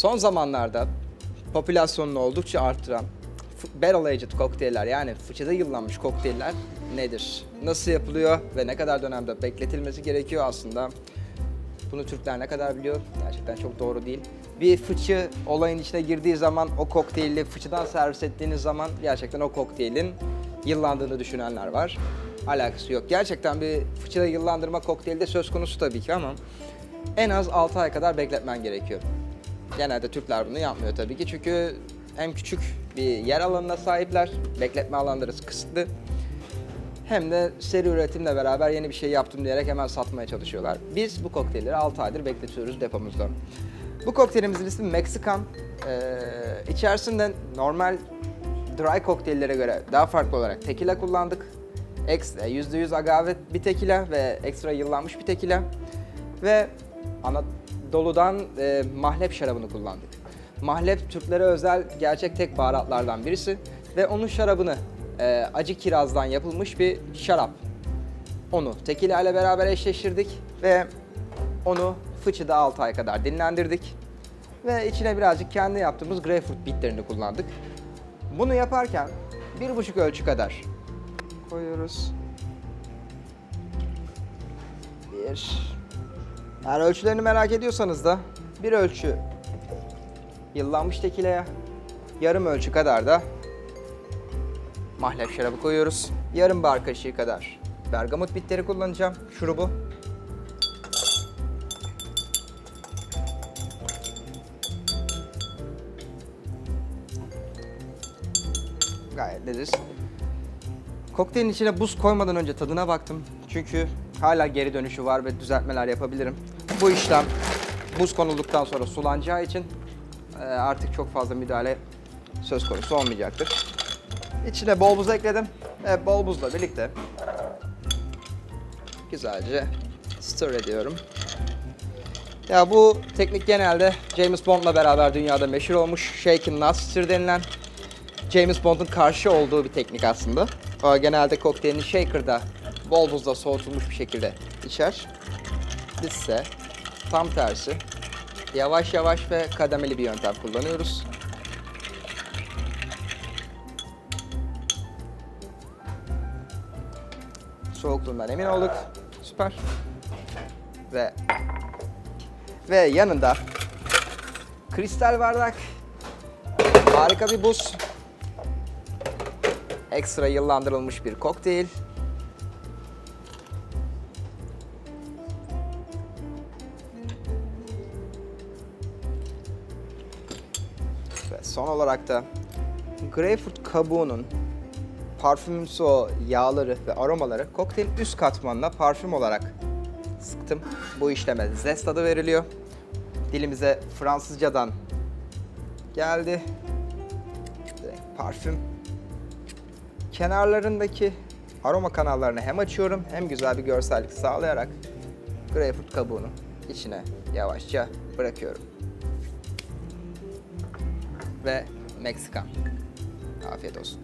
son zamanlarda popülasyonunu oldukça arttıran barrel aged kokteyller yani fıçıda yıllanmış kokteyller nedir? Nasıl yapılıyor ve ne kadar dönemde bekletilmesi gerekiyor aslında? Bunu Türkler ne kadar biliyor? Gerçekten çok doğru değil. Bir fıçı olayın içine girdiği zaman o kokteyli fıçıdan servis ettiğiniz zaman gerçekten o kokteylin yıllandığını düşünenler var. Alakası yok. Gerçekten bir fıçıda yıllandırma kokteyli de söz konusu tabii ki ama en az 6 ay kadar bekletmen gerekiyor. Genelde Türkler bunu yapmıyor tabii ki çünkü hem küçük bir yer alanına sahipler, bekletme alanları kısıtlı. Hem de seri üretimle beraber yeni bir şey yaptım diyerek hemen satmaya çalışıyorlar. Biz bu kokteylleri 6 aydır bekletiyoruz depomuzda. Bu kokteylimizin ismi Meksikan. Ee, içerisinde normal dry kokteyllere göre daha farklı olarak tekila kullandık. Ekstra %100 agave bir tekila ve ekstra yıllanmış bir tekila. Ve Anadolu'dan e, mahlep şarabını kullandık. Mahlep Türklere özel gerçek tek baharatlardan birisi ve onun şarabını e, acı kirazdan yapılmış bir şarap. Onu tekila ile beraber eşleştirdik ve onu fıçıda 6 ay kadar dinlendirdik. Ve içine birazcık kendi yaptığımız greyfurt bitlerini kullandık. Bunu yaparken bir buçuk ölçü kadar koyuyoruz. Bir. Eğer ölçülerini merak ediyorsanız da bir ölçü yıllanmış tekileye, yarım ölçü kadar da mahlep şarabı koyuyoruz. Yarım bar kaşığı kadar bergamot bitleri kullanacağım, şurubu. Gayet leziz. Kokteylin içine buz koymadan önce tadına baktım. Çünkü hala geri dönüşü var ve düzeltmeler yapabilirim. Bu işlem buz konulduktan sonra sulanacağı için e, artık çok fazla müdahale söz konusu olmayacaktır. İçine bol buz ekledim ve bol buzla birlikte güzelce stir ediyorum. Ya bu teknik genelde James Bond'la beraber dünyada meşhur olmuş Shake and Not Stir denilen James Bond'un karşı olduğu bir teknik aslında. Genelde kokteylini shaker'da bol buzla soğutulmuş bir şekilde içer. Biz ise tam tersi yavaş yavaş ve kademeli bir yöntem kullanıyoruz. Soğukluğundan emin olduk. Süper. Ve ve yanında kristal bardak, harika bir buz, ekstra yıllandırılmış bir kokteyl. Son olarak da greyfurt kabuğunun parfümümsü o yağları ve aromaları kokteylin üst katmanına parfüm olarak sıktım. Bu işleme zest tadı veriliyor. Dilimize Fransızcadan geldi. Parfüm. Kenarlarındaki aroma kanallarını hem açıyorum hem güzel bir görsellik sağlayarak greyfurt kabuğunu içine yavaşça bırakıyorum. Ve Meksikan. Afiyet olsun.